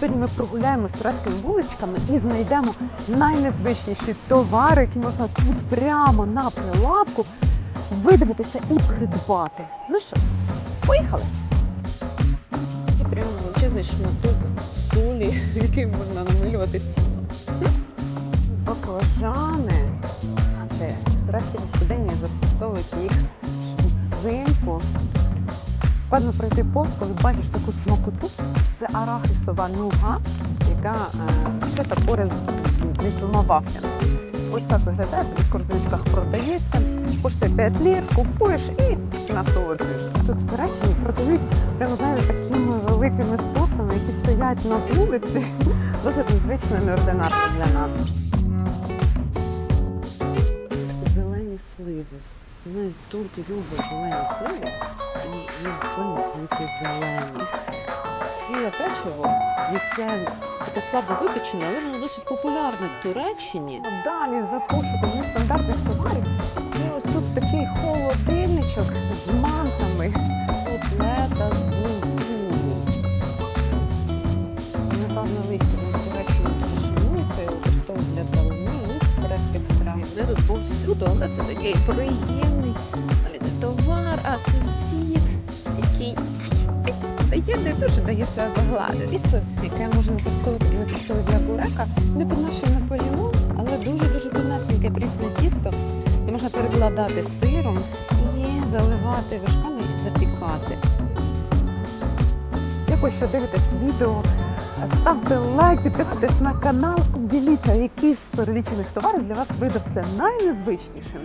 Сьогодні ми прогуляємось турецькими вуличками і знайдемо найнезвичніші товари, які можна тут прямо на прилавку видивитися і придбати. Ну що, поїхали? І прямо величезний шматок солі, який можна намилювати ціну. Баклажани. А це турецькі господині Певно, пройти повз, коли бачиш таку смакоту, це арахісова нуга, яка е, шита поряд між двома вафлями. Ось так виглядає, в корзиночках продається, коштує 5 лір, купуєш і насолоджуєшся. Тут в Туреччині продають прямо знаєте, такими великими стосами, які стоять на вулиці, досить незвично неординарно для нас. Зелені сливи. Знаю, турки люблять зелені сливи, і вони в певному сенсі зелені. І печиво, яке таке слабо випечене, але воно досить популярне в Туреччині. Далі за пошуком нестандартних тут повсюду, але це такий приємний навіть товар, а сусід, який дає не дуже дає себе вглади. Тісто, яке можна використовувати і використовувати для бурека, не підношує Наполеон, але дуже-дуже піднесеньке прісне тісто. І можна перекладати сиром і заливати вершками і запікати. Дякую, що дивитесь відео. Ставте лайк, підписуйтесь на канал, діліться, який з перелічених товарів для вас видався найнезвичнішим.